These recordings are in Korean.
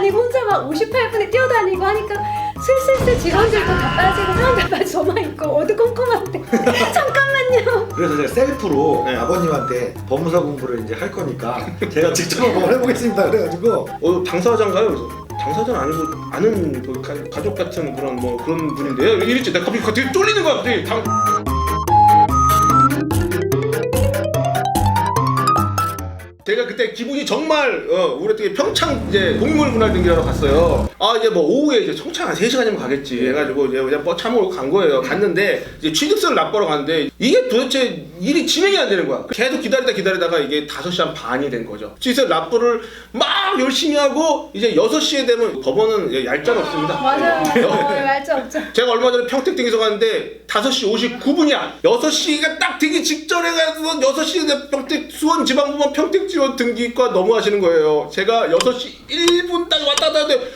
뛰어다니고 혼자 막 58분에 뛰어다니고 하니까 슬슬슬 직원들도 다 빠지고 사람들 빠지고 저만 있고 어두컴컴한데 잠깐만요 그래서 제가 셀프로 네. 아버님한테 법무사 공부를 이제 할 거니까 제가 직접 한번 해보겠습니다. 그래가지고 어 당사자인가요? 그래서 당사자는 아니고 아는 그 가, 가족 같은 그런 뭐 그런 분인데요. 이랬지. 내가 갑자기 되게 쫄리는 거야. 갑자기 당... 그때 기분이 정말 어, 우리 되게 평창 이제 동물 분할 등기하러 갔어요. 아 이제 뭐 오후에 이제 청창 한 3시간이면 가겠지 해가지고 이제 그냥 뭐 참으로 간 거예요. 갔는데 이제 취득서를 납부하러 갔는데 이게 도대체 일이 진행이 안 되는 거야. 계속 기다리다 기다리다가 이게 5시 한 반이 된 거죠. 취득서 납부를 막 열심히 하고 이제 6시에 되면 법원은 예, 얄짤 없습니다. 맞아요 어, 말자 없죠 제가 얼마 전에 평택 등기소 갔는데 5시 59분이야. 6시가 딱 되기 직전에 가서 6시에 평택 수원 지방법원 평택 지원 등기과 넘어가시는 거예요. 제가 6시 1분 딱 왔다 갔다 하는데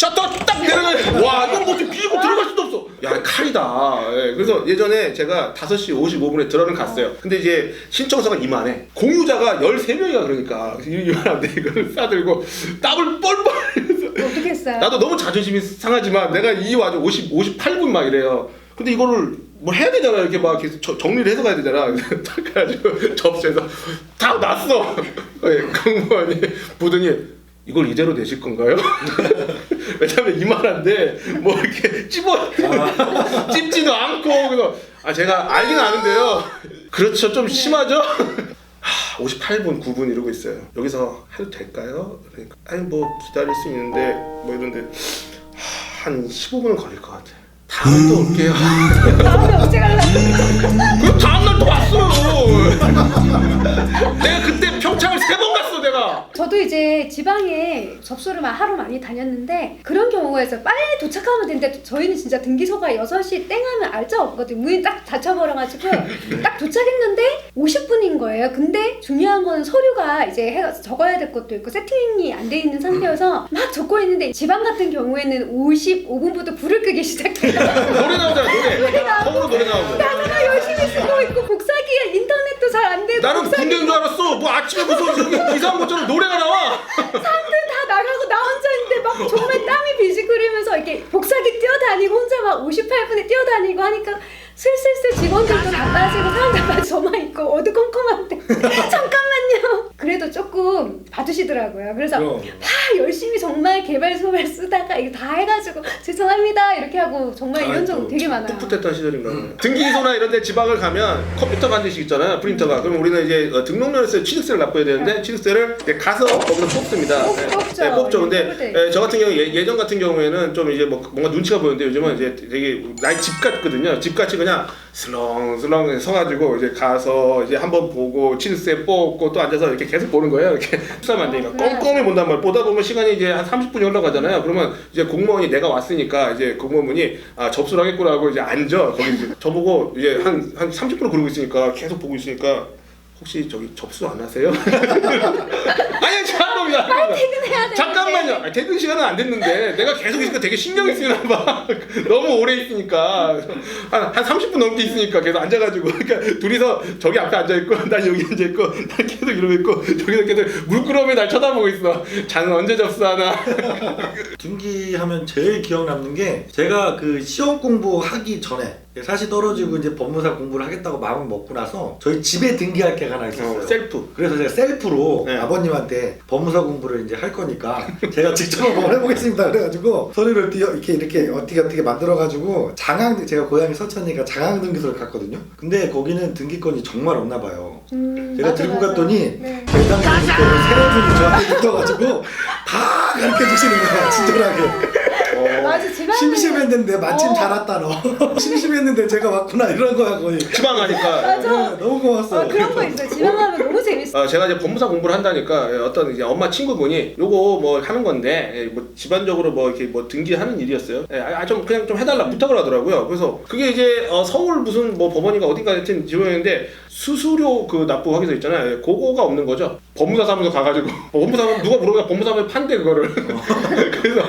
셔터 딱 내려가요. 와, 이건 뭐좀 비고 들어갈 수도 없어. 야, 칼이다. 예, 그래서 예전에 제가 5시 55분에 들어는 갔어요. 근데 이제 신청서가 이만해. 공유자가 13명이가 그러니까 이만한데 이걸 싸들고 땀을 뻘뻘 흘려서 어떻게 했어요? 나도 너무 자존심이 상하지만 내가 이 와중에 50, 58분 막 이래요. 근데 이거를 뭐 해야 되잖아. 이렇게 막 계속 저- 정리를 해서 가야 되잖아. 그래서 딱 해가지고 접수해서 다 났어. 예, 공무원이 보더니 이걸 이대로 내실 건가요? 이만한데 뭐 이렇게 찝어 찝지도 않고 그래서 아 제가 알긴 아는데요. 그렇죠 좀 심하죠? 하, 58분 9분 이러고 있어요. 여기서 해도 될까요? 그러니까 아니 뭐 기다릴 수 있는데 뭐 이런데 하, 한 15분은 걸릴 것 같아. 다음에 또 올게요. 다음에 어째 가려고 그럼 다음날 또 왔어요. 내가 번 저도 이제 지방에 접수를 막 하러 많이 다녔는데 그런 경우가 있어요. 빨리 도착하면 되는데 저희는 진짜 등기소가 6시 땡 하면 알자 없거든요. 문이 딱 닫혀버려가지고 딱 도착했는데 50분인 거예요. 근데 중요한 거는 서류가 이제 해 적어야 될 것도 있고 세팅이 안 돼 있는 상태여서 막 적고 있는데 지방 같은 경우에는 55분부터 불을 끄기 시작해요. 나는 군대인 줄 알았어. 뭐 아침에 무슨 저기 이상한 것처럼 노래가 나와. 사람들 다 나가고 나 혼자 있는데 막 정말 땀이 비지거리면서 이렇게 복사기 뛰어다니고 혼자 막 58분에 뛰어다니고 하니까 슬슬슬 직원들도 다 빠지고 사람들 빠지고 저만 있고 어두컴컴한데 잠깐만요 그래도 조금 봐주시더라고요 그래서 그럼 다 열심히 정말 개발 소발 쓰다가 이거 다 해가지고 죄송합니다 이렇게 하고 정말 이런 적은 되게 많아요 풋풋했던 시절인가 봐요. 등기소나 이런 데 지방을 가면 컴퓨터가 한 대씩 있잖아요. 프린터가. 그럼 우리는 이제 어, 등록료에서 취득세를 납부해야 되는데 취득세를 이제 가서 거기서 뽑습니다. 뽑- 네. 뽑죠. 네, 뽑죠. 근데 네. 예, 저 같은 경우 예, 예전 같은 경우에는 좀 이제 뭐 뭔가 눈치가 보이는데 요즘은 이제 되게 나의 집 같거든요. 집 같이 그냥 슬렁슬렁 서가지고 이제 가서 이제 한번 보고 취득세 뽑고 또 앉아서 이렇게 계속 보는 거예요. 이렇게 수사면 안 되니까 어. 꼼꼼히 본단 말이에요. 보다 보면 시간이 이제 한 30분이 흘러가잖아요. 그러면 이제 공무원이 내가 왔으니까 이제 공무원분이 아 접수를 하겠구나 하고 이제 앉아. 거기 이제 저보고 이제 한, 한 30분 그러고 있으니까 계속 보고 있으니까 혹시 저기 접수 안 하세요? 아니 잠깐만요. 퇴근해야 돼 잠깐만요. 아니, 퇴근 시간은 안 됐는데 내가 계속 있으니까 되게 신경이 쓰이나 봐. 너무 오래 있으니까 한, 한 30분 넘게 있으니까 계속 앉아가지고 그러니까 둘이서 저기 앞에 앉아 있고 난 여기 앉아 있고 난 계속 이러고 있고 저기서 계속 물끄러미 날 쳐다보고 있어. 자는 언제 접수하나? 등기하면 제일 기억 남는 게 제가 그 시험 공부하기 전에 사실 떨어지고 이제 법무사 공부를 하겠다고 마음을 먹고 나서 저희 집에 등기할 게 하나 있었어요. 어, 셀프. 그래서 제가 셀프로 네. 아버님한테 법무사 공부를 이제 할 거니까 제가 직접 한번 해보겠습니다. 그래가지고 서류를 띄어 이렇게 이렇게 어떻게 어떻게 만들어가지고 장항 제가 고향이 서천이니까 장항 등기소를 갔거든요. 근데 거기는 등기권이 정말 없나 봐요. 음, 제가 맞아, 들고 맞아. 갔더니 네. 대장 등기권을 세네 분이 저한테 붙어가지고 다 가르쳐 주시는 거야 친절하게. 어, 맞아 지방은 심심했는데 마침 어. 잘 왔다 너. 심심했는데 제가 왔구나 이런 거야 거의. 지방 가니까. 맞아. 네, 너무 고마웠어. 아 그런 거 있어요 지방 가면 너무 재밌어 어, 제가 이제 법무사 공부를 한다니까 예, 어떤 이제 엄마 친구분이 요거 뭐 하는 건데 예, 뭐 집안적으로 뭐 이렇게 뭐 등기하는 일이었어요. 예, 아, 좀 그냥 좀 해달라 부탁을 하더라고요. 그래서 그게 이제 어, 서울 무슨 뭐 법원인가 어딘가 하여튼 지원했는데 수수료 그 납부 하기서 있잖아요. 예, 그거가 없는 거죠. 법무사 사무소 가가지고 법무사 사무소 누가 물어보면 법무사 사무소 판대 그거를. 그래서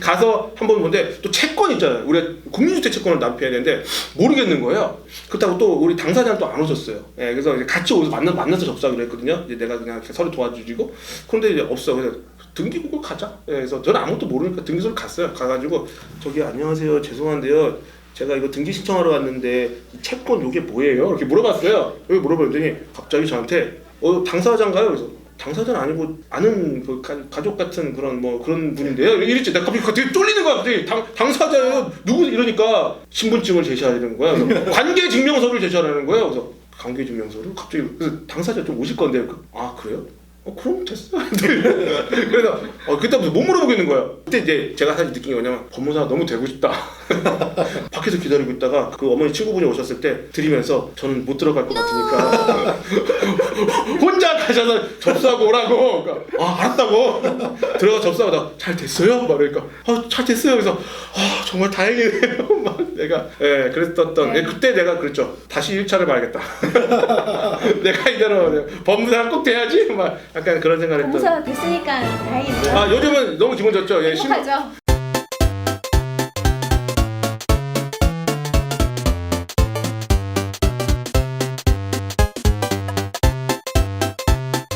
가, 서 한번 보는데 또 채권 있잖아요. 우리 국민주택 채권을 납부해야 되는데 모르겠는 거예요. 그렇다고 또 우리 당사자는 또 안 오셨어요. 예, 그래서 같이 오서 만나 만나서 접수하기로 했거든요. 이제 내가 그냥 서류 도와주고 그런데 이제 없어. 그래서 등기국을 가자. 예, 그래서 저는 아무것도 모르니까 등기소를 갔어요. 가가지고 저기 안녕하세요. 죄송한데요. 제가 이거 등기 신청하러 왔는데 이 채권 이게 뭐예요? 이렇게 물어봤어요. 여기 물어봤더니 갑자기 저한테 어 당사자인가요? 그래서 당사자는 아니고 아는 그 가, 가족 같은 그런 뭐 그런 분인데요. 이랬지. 내가 갑자기 되게 쫄리는 거야. 갑자기 당, 당사자예요. 누구 이러니까 신분증을 제시해야 되는 거야. 관계 증명서를 제시하라는 거예요. 그래서 관계 증명서를 갑자기 그래서 당사자 좀 오실 건데 그- 아 그래요? 어 그럼 됐어. 그래서 어, 그때부터 못 물어보겠는 거야. 그때 이제 제가 사실 느낀 게 뭐냐면 법무사가 너무 되고 싶다. 밖에서 기다리고 있다가 그 어머니 친구분이 오셨을 때 드리면서 저는 못 들어갈 것 같으니까 혼자 가셔서 접수하고 오라고. 그러니까 아 알았다고 들어가 접수하고 나 잘 됐어요? 막 그러니까 아잘 됐어요. 그래서 아 정말 다행이네요. 막 내가 예 그랬었던 네. 예, 그때 내가 그랬죠. 다시 1차를 봐야겠다. 내가 이대로 법무사가 꼭 돼야지 막 약간 그런 생각을 했던. 공사 됐으니까 다행이죠. 아 요즘은 너무 기분 좋죠. 예, 신- 행복하죠.